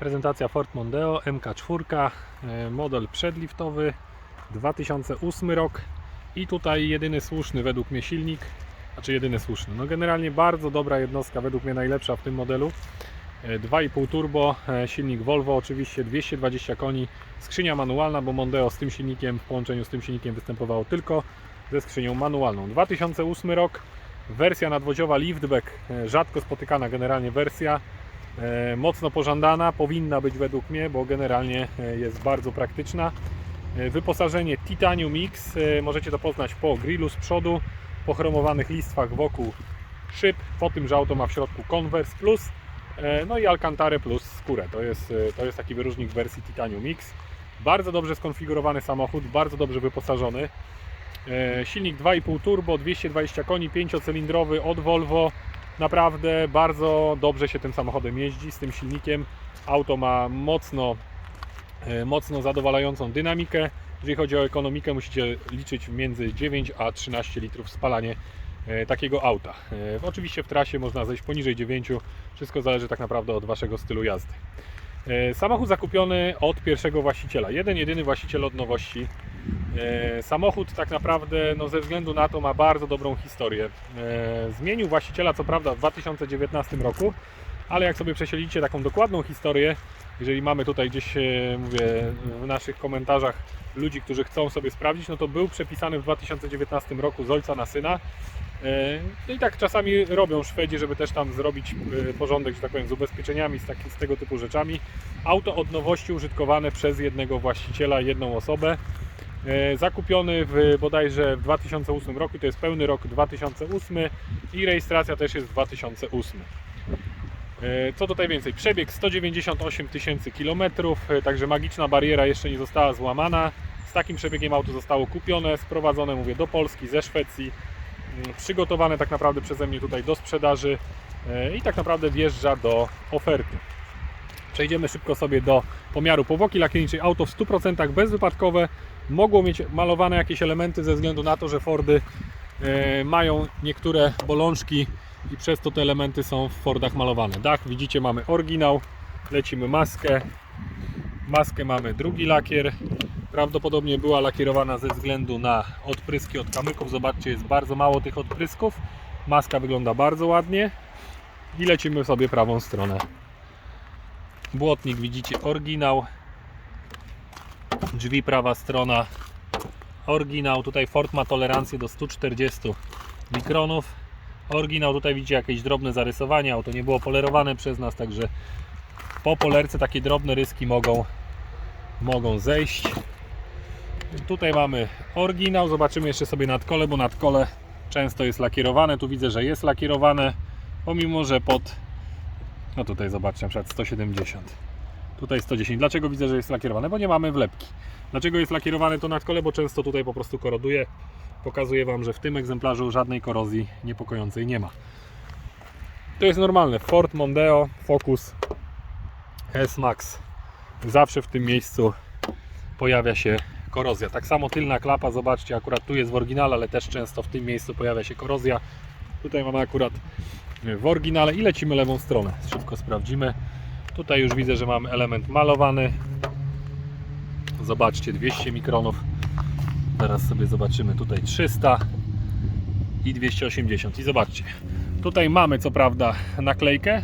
Prezentacja Ford Mondeo MK4, e, model przedliftowy 2008 rok i tutaj jedyny słuszny według mnie silnik, znaczy jedyny słuszny. No generalnie bardzo dobra jednostka, według mnie najlepsza w tym modelu. E, 2,5 turbo, e, silnik Volvo oczywiście 220 koni, skrzynia manualna, bo Mondeo z tym silnikiem w połączeniu z tym silnikiem występowało tylko ze skrzynią manualną. 2008 rok, wersja nadwoziowa liftback, e, rzadko spotykana generalnie wersja, e, mocno pożądana, powinna być według mnie, bo generalnie e, jest bardzo praktyczna. E, Wyposażenie Titanium Mix, e, możecie to poznać po grillu z przodu, po chromowanych listwach wokół szyb, po tym, że auto ma w środku Converse Plus, e, no i Alcantara plus skórę. To jest, e, to jest taki wyróżnik wersji Titanium Mix. Bardzo dobrze skonfigurowany samochód, bardzo dobrze wyposażony. E, Silnik 2,5 turbo, 220 koni, 5-cylindrowy od Volvo. Naprawdę bardzo dobrze się tym samochodem jeździ, z tym silnikiem. Auto ma mocno, e, mocno zadowalającą dynamikę. Jeżeli chodzi o ekonomikę, musicie liczyć między 9 a 13 litrów spalanie e, takiego auta. E, Oczywiście w trasie można zejść poniżej 9, wszystko zależy tak naprawdę od Waszego stylu jazdy. Samochód zakupiony od pierwszego właściciela. Jeden, jedyny właściciel od nowości. E, Samochód tak naprawdę, no ze względu na to, ma bardzo dobrą historię. E, Zmienił właściciela, co prawda, w 2019 roku, ale jak sobie przesiedzicie taką dokładną historię, jeżeli mamy tutaj gdzieś, e, mówię, w naszych komentarzach ludzi, którzy chcą sobie sprawdzić, no to był przepisany w 2019 roku z ojca na syna. No i tak czasami robią Szwedzi, żeby też tam zrobić porządek, że tak powiem, z ubezpieczeniami, z, taki, z tego typu rzeczami. Auto od nowości użytkowane przez jednego właściciela, jedną osobę. E, Zakupiony w, bodajże w 2008 roku, to jest pełny rok 2008 i rejestracja też jest 2008. E, Co tutaj więcej? Przebieg 198 tysięcy kilometrów, e, także magiczna bariera jeszcze nie została złamana. Z takim przebiegiem auto zostało kupione, sprowadzone, mówię, do Polski ze Szwecji, mm, przygotowane tak naprawdę przeze mnie tutaj do sprzedaży i tak naprawdę wjeżdża do oferty. Przejdziemy szybko sobie do pomiaru powłoki lakierniczej. Auto w 100% bezwypadkowe. Mogło mieć malowane jakieś elementy ze względu na to, że Fordy e, mają niektóre bolączki i przez to te elementy są w Fordach malowane. Dach widzicie mamy oryginał, lecimy maskę. Maskę mamy drugi lakier. Prawdopodobnie była lakierowana ze względu na odpryski od kamyków. Zobaczcie, jest bardzo mało tych odprysków. Maska wygląda bardzo ładnie. I lecimy sobie prawą stronę. Błotnik widzicie oryginał. Drzwi prawa strona oryginał. Tutaj Ford ma tolerancję do 140 mikronów. Oryginał tutaj widzicie jakieś drobne zarysowanie. Auto nie było polerowane przez nas, także po polerce takie drobne ryski mogą, mogą zejść. Tutaj mamy oryginał. Zobaczymy jeszcze sobie nadkole, bo nadkole często jest lakierowane. Tu widzę, że jest lakierowane, pomimo że pod no tutaj zobaczcie, na przykład 170. Tutaj 110. Dlaczego widzę, że jest lakierowane? Bo nie mamy wlepki. Dlaczego jest lakierowane to nadkole? Bo często tutaj po prostu koroduje. Pokazuję Wam, że w tym egzemplarzu żadnej korozji niepokojącej nie ma. To jest normalne. Ford Mondeo Focus S-Max. Zawsze w tym miejscu pojawia się korozja. Tak samo tylna klapa, zobaczcie, akurat tu jest w oryginale, ale też często w tym miejscu pojawia się korozja. Tutaj mamy akurat w oryginale i lecimy lewą stronę. Szybko sprawdzimy. Tutaj już widzę, że mamy element malowany. Zobaczcie, 200 mikronów. Teraz sobie zobaczymy tutaj 300 i 280. I zobaczcie, tutaj mamy co prawda naklejkę,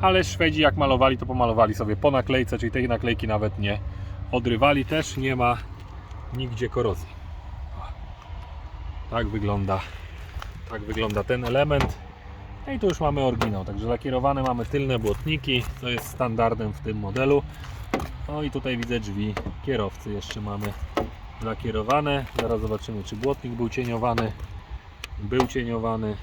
ale Szwedzi jak malowali, to pomalowali sobie po naklejce, czyli tej naklejki nawet nie odrywali. Też nie ma nigdzie korozji. Tak wygląda, tak wygląda ten element. No i tu już mamy oryginał, także lakierowane mamy tylne błotniki, co jest standardem w tym modelu. No i tutaj widzę drzwi kierowcy jeszcze mamy lakierowane. Zaraz zobaczymy, czy błotnik był cieniowany. Był cieniowany.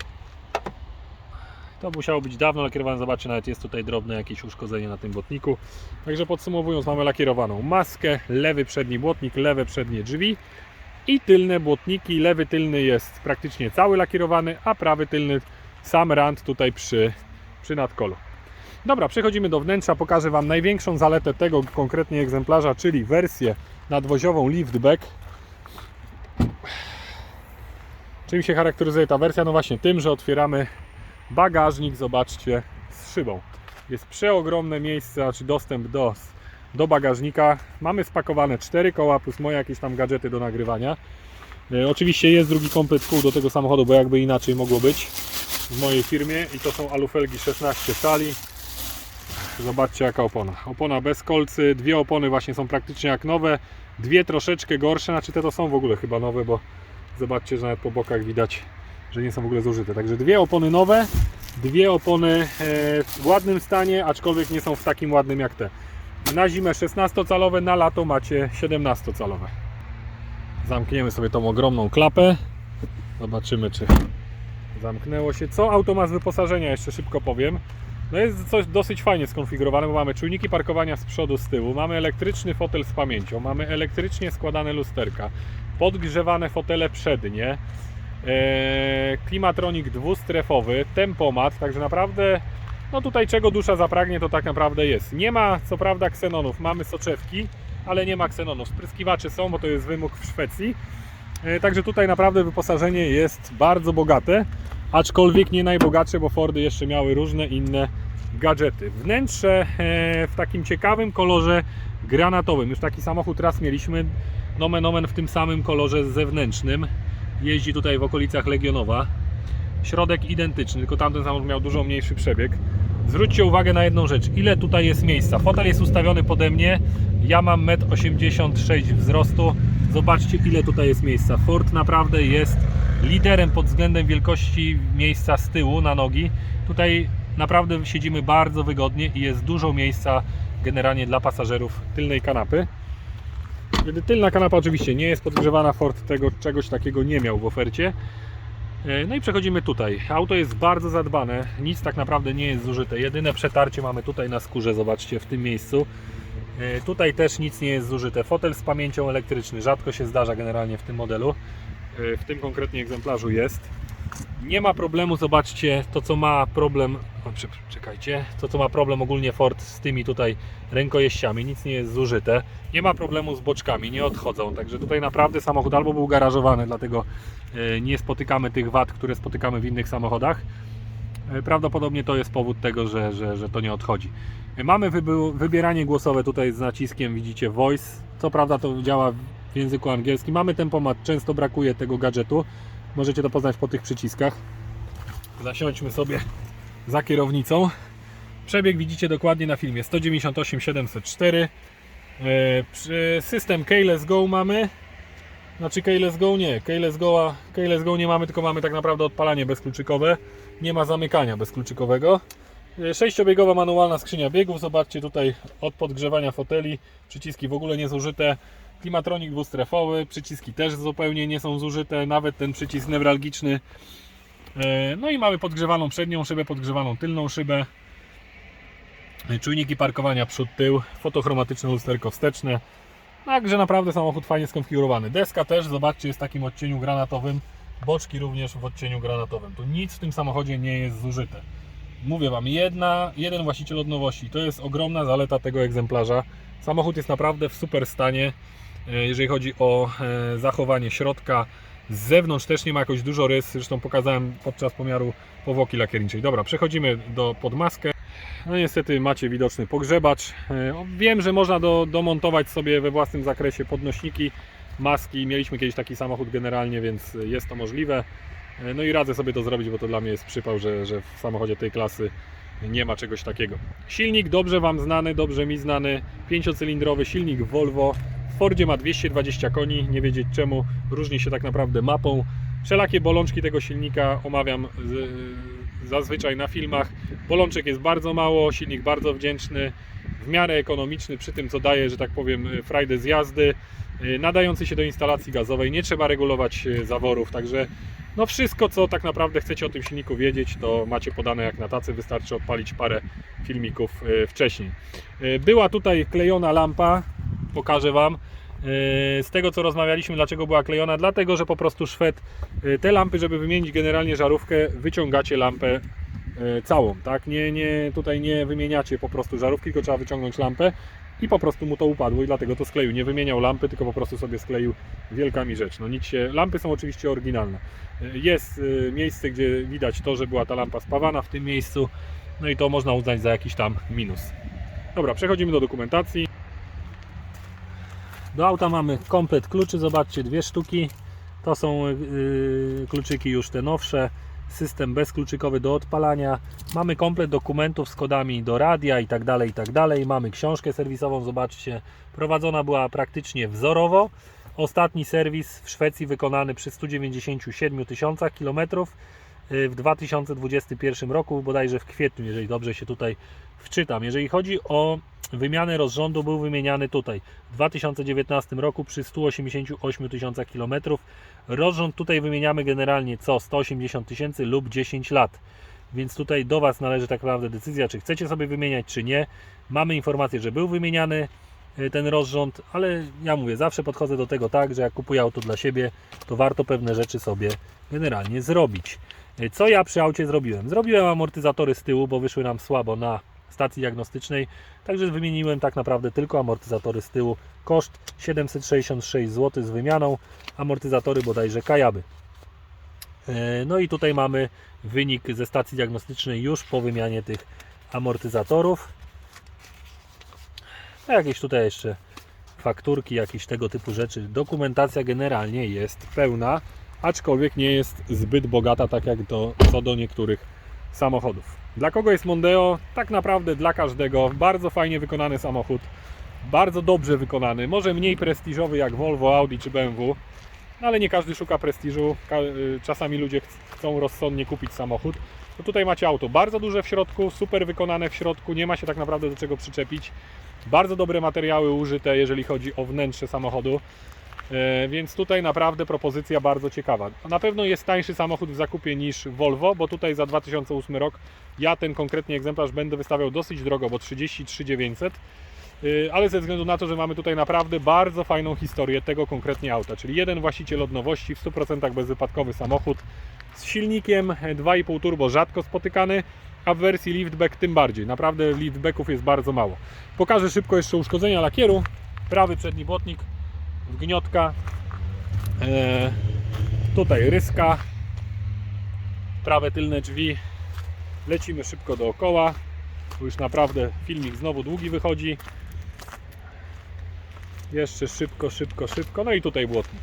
To musiało być dawno lakierowane. Zobaczcie, nawet jest tutaj drobne jakieś uszkodzenie na tym błotniku. Także podsumowując, mamy lakierowaną maskę, lewy przedni błotnik, lewe przednie drzwi i tylne błotniki. Lewy tylny jest praktycznie cały lakierowany, a prawy tylny sam rand tutaj przy, przy nadkolu. Dobra, przechodzimy do wnętrza. Pokażę Wam największą zaletę tego konkretnie egzemplarza, czyli wersję nadwoziową liftback. Czym się charakteryzuje ta wersja? No właśnie tym, że otwieramy bagażnik, zobaczcie, z szybą. Jest przeogromne miejsce, znaczy dostęp do, do bagażnika. Mamy spakowane cztery koła plus moje jakieś tam gadżety do nagrywania. E, Oczywiście jest drugi komplet kół do tego samochodu, bo jakby inaczej mogło być w mojej firmie i to są alufelgi 16 cali. Zobaczcie jaka opona. Opona bez kolcy, dwie opony właśnie są praktycznie jak nowe, dwie troszeczkę gorsze, znaczy te to są w ogóle chyba nowe, bo zobaczcie, że nawet po bokach widać, że nie są w ogóle zużyte. Także dwie opony nowe, dwie opony e, w ładnym stanie, aczkolwiek nie są w takim ładnym jak te. Na zimę 16-calowe, na lato macie 17-calowe. Zamkniemy sobie tą ogromną klapę. Zobaczymy, czy zamknęło się. Co auto ma z wyposażenia, jeszcze szybko powiem. No jest coś dosyć fajnie skonfigurowane, bo mamy czujniki parkowania z przodu, z tyłu, mamy elektryczny fotel z pamięcią, mamy elektrycznie składane lusterka, podgrzewane fotele przednie, e, klimatronik dwustrefowy, tempomat, także naprawdę no tutaj czego dusza zapragnie to tak naprawdę jest. Nie ma co prawda ksenonów, mamy soczewki, ale nie ma ksenonów. Spryskiwacze są, bo to jest wymóg w Szwecji. E, Także tutaj naprawdę wyposażenie jest bardzo bogate, aczkolwiek nie najbogatsze, bo Fordy jeszcze miały różne inne gadżety. Wnętrze e, w takim ciekawym kolorze granatowym. Już taki samochód raz mieliśmy, nomen omen w tym samym kolorze zewnętrznym. Jeździ tutaj w okolicach Legionowa. Środek identyczny, tylko tamten samochód miał dużo mniejszy przebieg. Zwróćcie uwagę na jedną rzecz. Ile tutaj jest miejsca? Fotel jest ustawiony pode mnie. Ja mam 1,86 m wzrostu. Zobaczcie, ile tutaj jest miejsca. Ford naprawdę jest liderem pod względem wielkości miejsca z tyłu na nogi. Tutaj naprawdę siedzimy bardzo wygodnie i jest dużo miejsca generalnie dla pasażerów tylnej kanapy. Kiedy tylna kanapa oczywiście nie jest podgrzewana, Ford tego czegoś takiego nie miał w ofercie. E, No i przechodzimy tutaj. Auto jest bardzo zadbane, nic tak naprawdę nie jest zużyte. Jedyne przetarcie mamy tutaj na skórze, zobaczcie, w tym miejscu. E, Tutaj też nic nie jest zużyte. Fotel z pamięcią elektryczny, rzadko się zdarza generalnie w tym modelu. E, W tym konkretnie egzemplarzu jest. Nie ma problemu, zobaczcie, to co ma problem, o, czekajcie, to co ma problem ogólnie Ford z tymi tutaj rękojeściami, nic nie jest zużyte. Nie ma problemu z boczkami, nie odchodzą, także tutaj naprawdę samochód albo był garażowany, dlatego e, nie spotykamy tych wad, które spotykamy w innych samochodach. E, Prawdopodobnie to jest powód tego, że, że, że to nie odchodzi. Mamy wybieranie głosowe tutaj z naciskiem, widzicie voice. Co prawda to działa w języku angielskim. Mamy tempomat, często brakuje tego gadżetu. Możecie to poznać po tych przyciskach. Zasiądźmy sobie za kierownicą. Przebieg widzicie dokładnie na filmie 198 704. E, System Keyless Go mamy. Znaczy Keyless Go nie, Keyless Go, Keyless Go nie mamy, tylko mamy tak naprawdę odpalanie bezkluczykowe. Nie ma zamykania bezkluczykowego. E, Sześciobiegowa manualna skrzynia biegów. Zobaczcie tutaj od podgrzewania foteli. Przyciski w ogóle nie zużyte. Klimatronik dwustrefowy. Przyciski też zupełnie nie są zużyte. Nawet ten przycisk newralgiczny. E, No i mamy podgrzewaną przednią szybę, podgrzewaną tylną szybę. E, Czujniki parkowania przód-tył. Fotochromatyczne lusterko wsteczne. Także naprawdę samochód fajnie skonfigurowany. Deska też, zobaczcie, jest w takim odcieniu granatowym. Boczki również w odcieniu granatowym. Tu nic w tym samochodzie nie jest zużyte. Mówię Wam, jedna, jeden właściciel od nowości. To jest ogromna zaleta tego egzemplarza. Samochód jest naprawdę w super stanie, jeżeli chodzi o e, zachowanie środka. Z zewnątrz też nie ma jakoś dużo rys, zresztą pokazałem podczas pomiaru powłoki lakierniczej. Dobra, przechodzimy do podmaskę. No niestety macie widoczny pogrzebacz. E, Wiem, że można do, domontować sobie we własnym zakresie podnośniki, maski. Mieliśmy kiedyś taki samochód generalnie, więc jest to możliwe. E, No i radzę sobie to zrobić, bo to dla mnie jest przypał, że, że w samochodzie tej klasy nie ma czegoś takiego. Silnik dobrze Wam znany, dobrze mi znany. Pięciocylindrowy silnik Volvo. W Fordzie ma 220 koni, nie wiedzieć czemu. Różni się tak naprawdę mapą. Wszelakie bolączki tego silnika omawiam z, zazwyczaj na filmach. Bolączek jest bardzo mało, silnik bardzo wdzięczny, w miarę ekonomiczny przy tym co daje, że tak powiem, frajdę z jazdy. Y, Nadający się do instalacji gazowej, nie trzeba regulować y, zaworów, także no wszystko co tak naprawdę chcecie o tym silniku wiedzieć, to macie podane jak na tacy, wystarczy odpalić parę filmików y, wcześniej. Była tutaj klejona lampa, pokażę Wam. Y, Z tego co rozmawialiśmy, dlaczego była klejona? Dlatego, że po prostu Szwed y, te lampy, żeby wymienić generalnie żarówkę, wyciągacie lampę y, całą, tak? Nie, nie, tutaj nie wymieniacie po prostu żarówki, tylko trzeba wyciągnąć lampę i po prostu mu to upadło i dlatego to skleił. Nie wymieniał lampy, tylko po prostu sobie skleił wielka mi rzecz. No nic się, lampy są oczywiście oryginalne. Jest miejsce, gdzie widać to, że była ta lampa spawana w tym miejscu. No i to można uznać za jakiś tam minus. Dobra, przechodzimy do dokumentacji. Do auta mamy komplet kluczy, zobaczcie, dwie sztuki. To są yy, kluczyki już te nowsze. System bezkluczykowy do odpalania. Mamy komplet dokumentów z kodami do radia i tak dalej, i tak dalej. Mamy książkę serwisową, zobaczcie. Prowadzona była praktycznie wzorowo. Ostatni serwis w Szwecji wykonany przy 197 tysiącach kilometrów w 2021 roku, bodajże w kwietniu, jeżeli dobrze się tutaj wczytam. Jeżeli chodzi o wymianę rozrządu, był wymieniany tutaj w 2019 roku przy 188 tysiącach kilometrów. Rozrząd tutaj wymieniamy generalnie co 180 tysięcy lub 10 lat. Więc tutaj do Was należy tak naprawdę decyzja, czy chcecie sobie wymieniać, czy nie. Mamy informację, że był wymieniany y, ten rozrząd, ale ja mówię, zawsze podchodzę do tego tak, że jak kupuję auto dla siebie, to warto pewne rzeczy sobie generalnie zrobić. Y, Co ja przy aucie zrobiłem? Zrobiłem amortyzatory z tyłu, bo wyszły nam słabo na stacji diagnostycznej, także wymieniłem tak naprawdę tylko amortyzatory z tyłu. Koszt 766 zł z wymianą, amortyzatory bodajże Kajaby. E, No i tutaj mamy wynik ze stacji diagnostycznej już po wymianie tych amortyzatorów. A jakieś tutaj jeszcze fakturki, jakieś tego typu rzeczy. Dokumentacja generalnie jest pełna, aczkolwiek nie jest zbyt bogata, tak jak do, co do niektórych samochodów. Dla kogo jest Mondeo? Tak naprawdę dla każdego. Bardzo fajnie wykonany samochód, bardzo dobrze wykonany. Może mniej prestiżowy jak Volvo, Audi czy BMW, no ale nie każdy szuka prestiżu. Y, Czasami ludzie ch- chcą rozsądnie kupić samochód. To tutaj macie auto bardzo duże w środku, super wykonane w środku, nie ma się tak naprawdę do czego przyczepić. Bardzo dobre materiały użyte, jeżeli chodzi o wnętrze samochodu. E, Więc tutaj naprawdę propozycja bardzo ciekawa. Na pewno jest tańszy samochód w zakupie niż Volvo, bo tutaj za 2008 rok ja ten konkretnie egzemplarz będę wystawiał dosyć drogo, bo 33 900. Y, Ale ze względu na to, że mamy tutaj naprawdę bardzo fajną historię tego konkretnie auta, czyli jeden właściciel od nowości, w 100% bezwypadkowy samochód z silnikiem e, 2,5 turbo rzadko spotykany, a w wersji liftback tym bardziej. Naprawdę liftbacków jest bardzo mało. Pokażę szybko jeszcze uszkodzenia lakieru. Prawy przedni błotnik, wgniotka, e, tutaj ryska, prawe tylne drzwi. Lecimy szybko dookoła, bo już naprawdę filmik znowu długi wychodzi. Jeszcze szybko, szybko, szybko. No i tutaj błotnik.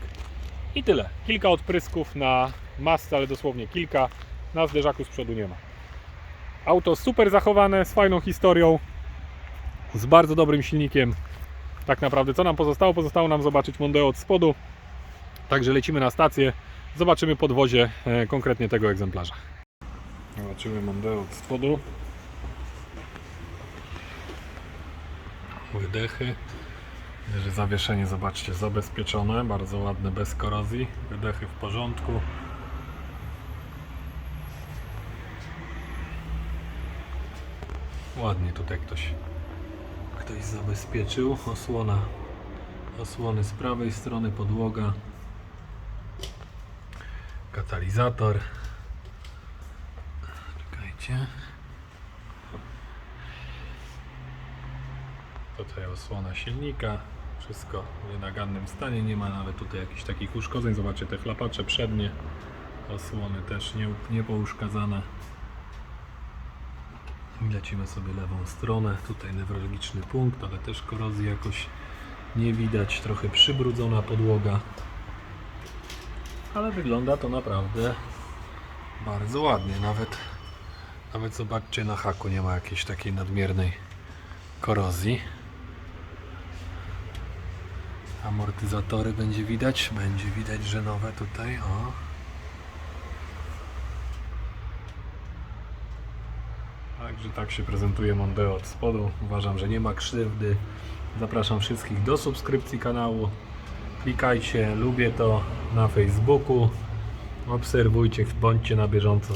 I tyle. Kilka odprysków na masce, ale dosłownie kilka. Na zderzaku z przodu nie ma. Auto super zachowane, z fajną historią, z bardzo dobrym silnikiem. Tak naprawdę, co nam pozostało? Pozostało nam zobaczyć Mondeo od spodu. Także lecimy na stację. Zobaczymy podwozie e, konkretnie tego egzemplarza. Zobaczymy Mondeo od spodu. Wydechy. Że zawieszenie, zobaczcie, zabezpieczone, bardzo ładne, bez korozji. Wydechy w porządku. Ładnie tutaj ktoś, ktoś zabezpieczył. Osłona, osłony z prawej strony, podłoga. Katalizator. Czekajcie. Tutaj osłona silnika. Wszystko w nienagannym stanie. Nie ma nawet tutaj jakichś takich uszkodzeń. Zobaczcie te chlapacze przednie. Osłony też nie, nie pouszkadzane. Lecimy sobie lewą stronę. Tutaj newralgiczny punkt, ale też korozji jakoś nie widać. Trochę przybrudzona podłoga. Ale wygląda to naprawdę bardzo ładnie. Nawet, nawet zobaczcie na haku nie ma jakiejś takiej nadmiernej korozji. Amortyzatory będzie widać, będzie widać, że nowe tutaj, o. Także tak się prezentuje Mondeo od spodu. Uważam, że nie ma krzywdy. Zapraszam wszystkich do subskrypcji kanału. Klikajcie, lubię to na Facebooku. Obserwujcie, bądźcie na bieżąco.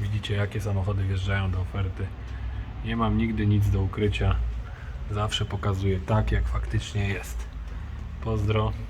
Widzicie, jakie samochody wjeżdżają do oferty. Nie mam nigdy nic do ukrycia. Zawsze pokazuję tak, jak faktycznie jest. Pozdro.